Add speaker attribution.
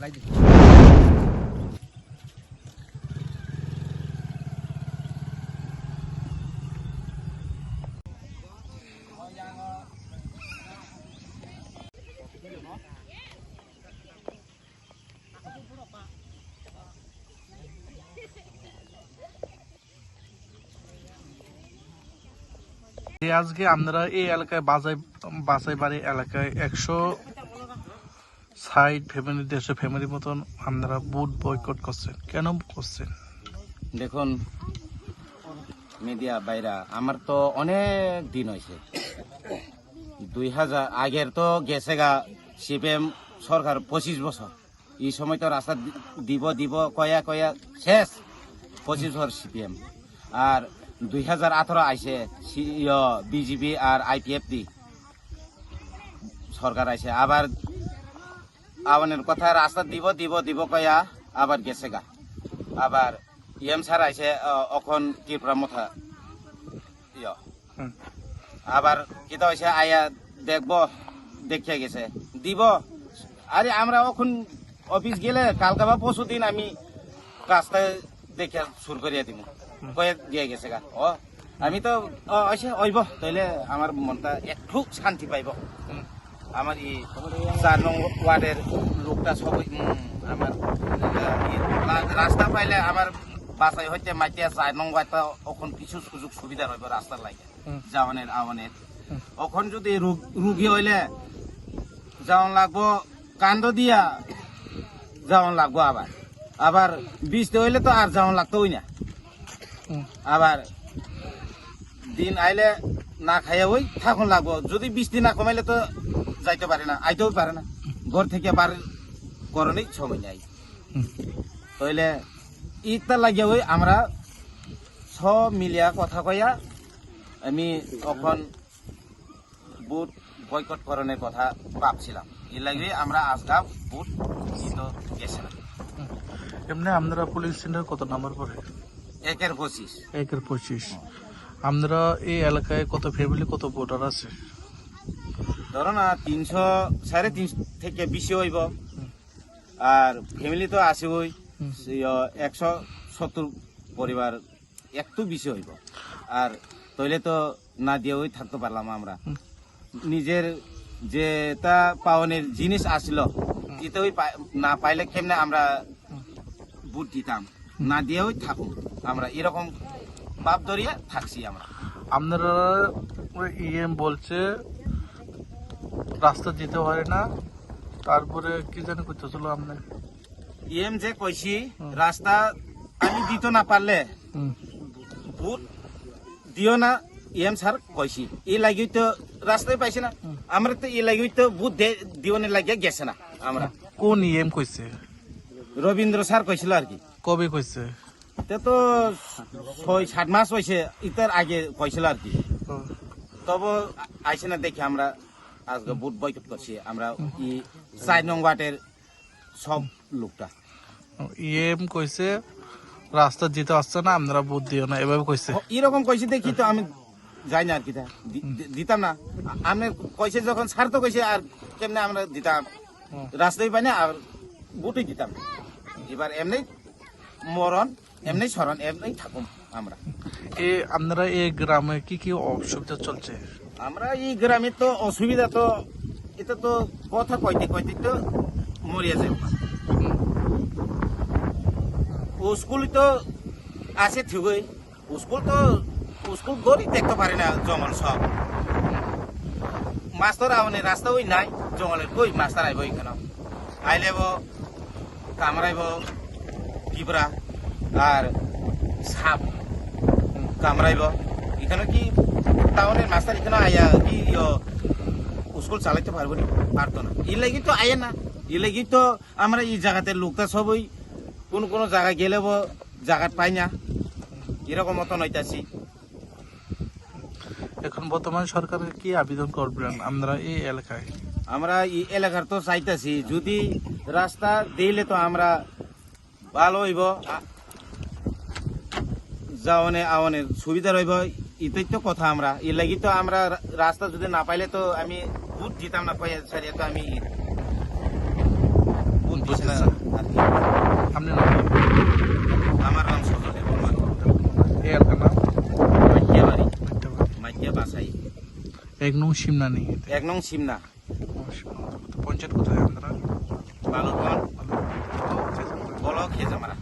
Speaker 1: लाई दी আজকে আমরা এই এলাকায় বাজাই বাসাইবাড়ি এলাকায় একশো ষাট ফ্যামিলি দেড়শো ফ্যামিলির মতন আপনারা বুট বয়কট করছেন। কেন করছেন?
Speaker 2: দেখুন, মিডিয়া বাইরা আমার তো অনেক দিন হয়েছে। দুই হাজার, আগের তো গেছে গা সিপিএম সরকার পঁচিশ বছর। এই সময় তো রাস্তা দিব দিব, কয়া কয়া, শেষ। পঁচিশ বছর সিপিএম। আর দুই হাজার আঠারো আইসে বিজেপি আর আইপিএফ দি। সরকার আইসে আবার আওয়ানের কথা রাস্তা দিব দিব দিব কয়া আবার গেছে গা। আবার ইএম স্যার আইসে অখন ত্রিপুরা মথা। ইয়। আবার কিতা হয়েছে আয়া দেখব দেখিয়া গেছে। দিব। আরে আমরা অখন অফিস গেলে কালকা বা পরশু দিন আমি রাস্তায় দেখে শুরু করিয়া দিব কয়ে দিয়ে গেছে গা। ও আমি তো ওইব তাইলে আমার মনটা একটু শান্তি পাইব। আমার এই চার নং ওয়ার্ডের লোকটা সবাই আমার ই রা- রাস্তা পাইলে আমার বাসায় হইতে মাইতে চার নং ওয়ার্ডটা এখন কিছু সুযোগ সুবিধা রইব রাস্তার লাগে। যাওয়ানের আওয়ানের। এখন যদি রোগ- রুগী হইলে যাওয়ান লাগবো কান্দ দিয়া যাওয়ান লাগবো আবার। আবার বৃষ্টি হইলে তো আর যাওয়ান লাগতোই না। আবার দিন আইলে না খাইয়া ওই থাকুন লাগবো। যদি বিশ দিন না কমাইলে তো যাইতে পারে না আইতেও পারে না। ঘর থেকে বার করণেই সময় নাই। তাইলে ইটা লাগিয়া ওই আমরা সব মিলিয়া কথা কইয়া আমি তখন বুট বয়কট করণের কথা ভাবছিলাম। এর লাগে আমরা আজকা বুট তো গেছিলাম।
Speaker 1: এমনি আপনারা পুলিশ সেন্টার কত নাম্বার পড়ে?
Speaker 2: একের পঁচিশ।
Speaker 1: একের পঁচিশ। আপনারা এই এলাকায় কত ফ্যামিলি কত ভোটার আছে?
Speaker 2: ধরো না তিনশো সাড়ে তিনশো থেকে বেশি হইব। আর ফ্যামিলি তো আছে ওই একশো সত্তর পরিবার একটু বেশি হইব। আর তৈলে তো না দিয়ে ওই থাকতে পারলাম আমরা। নিজের যে তা পাওনের জিনিস আসলো দিতে ওই না পাইলে কেমনে আমরা বুট দিতাম? না দিয়ে ওই থাকুন আমরা এরকম বাপ ধরিয়ে থাকছি আমরা।
Speaker 1: আপনারা ইএম বলছে রাস্তা যেতে পারে না তারপরে কি জানি করতেছিল আপনি?
Speaker 2: এম যে কইছি রাস্তা আমি দিতে না পারলে
Speaker 1: হুম।
Speaker 2: দিও না এম স্যার কইছি। এই লাগি তো রাস্তায় পাইছে না। আমরা তো এই লাগি তো দে- দিওনে লাগিয়ে গেছে না আমরা।
Speaker 1: কোন ইএম কইছে?
Speaker 2: রবীন্দ্র স্যার কইছিল আর কি।
Speaker 1: কবে কইছে?
Speaker 2: তে তো ছয় সাত মাস হয়েছে ইতার আগে কইছিল আর কি। তবে আইসে না দেখি আমরা আজকে বুট বয়কট করছি আমরা ই চার নং ওয়ার্ডের সব লোকটা।
Speaker 1: ইএম কইছে রাস্তা যেতে আসছে না আপনারা বুদ্ধ দিও না এভাবে কইছে।
Speaker 2: এরকম কইছে দেখি তো আমি যাই না আর কি তা। দি- দি- দিতাম না। আমি কইছে যখন ছাড় তো কইছে আর কেমনে আমরা দিতাম। রাস্তায় পাই না আর বুটই দিতাম। এবার এমনি মরণ এমনি সরণ এমনি থাকুম আমরা।
Speaker 1: এ আপনারা এই গ্রামে কি কি অসুবিধা চলছে?
Speaker 2: আমরা এই গ্রামে তো অসুবিধা তো এটা তো কথা কইতে কইতে তো মরিয়া যাবে ও স্কুল তো আছে ঠিকই স্কুল তো স্কুল গড়ি দেখতে পারে না জঙ্গল সব। মাস্টার আওনে রাস্তা ওই নাই জঙ্গলের কই মাস্টার আইব এখানে আইলেব কামড়াইব পিঁপড়া আর সাপ কামড়াইব এখানে কি টাউনের মাস্টার এখানে আয়া কি স্কুল চালাইতে পারব না পারতো না এই লাগি তো আয়ে না এই লাগি তো আমরা এই জায়গাতে লোকটা সবই কোন কোন জায়গায় গেলে জায়গা পাই না এরকম মতন হইতাছি
Speaker 1: এখন বর্তমান সরকারকে কি আবেদন করবেন আমরা এই এলাকায়?
Speaker 2: আমরা এই এলাকার তো চাইতাছি। যদি রাস্তা দিলে তো আমরা ভালো হইব। যাওয়ানে আওয়ানের সুবিধা রইব। এটাই তো কথা আমরা। এর লাগি তো আমরা রাস্তা যদি না পাইলে তো আমি বুট দিতাম না কয়ে সারিয়ে তো আমি বুট দিছি না আর কি।
Speaker 1: আপনি নাম। কি?
Speaker 2: আমার নাম সজলে বর্মন।
Speaker 1: নাম।
Speaker 2: মাইকিয়া বাসাই
Speaker 1: এক নং সিমনা নেই
Speaker 2: এক নং সিমনা।
Speaker 1: পঞ্চায়েত কোথায় আপনারা?
Speaker 2: বালুকন
Speaker 1: ভালো।
Speaker 2: বলো খেয়ে আমরা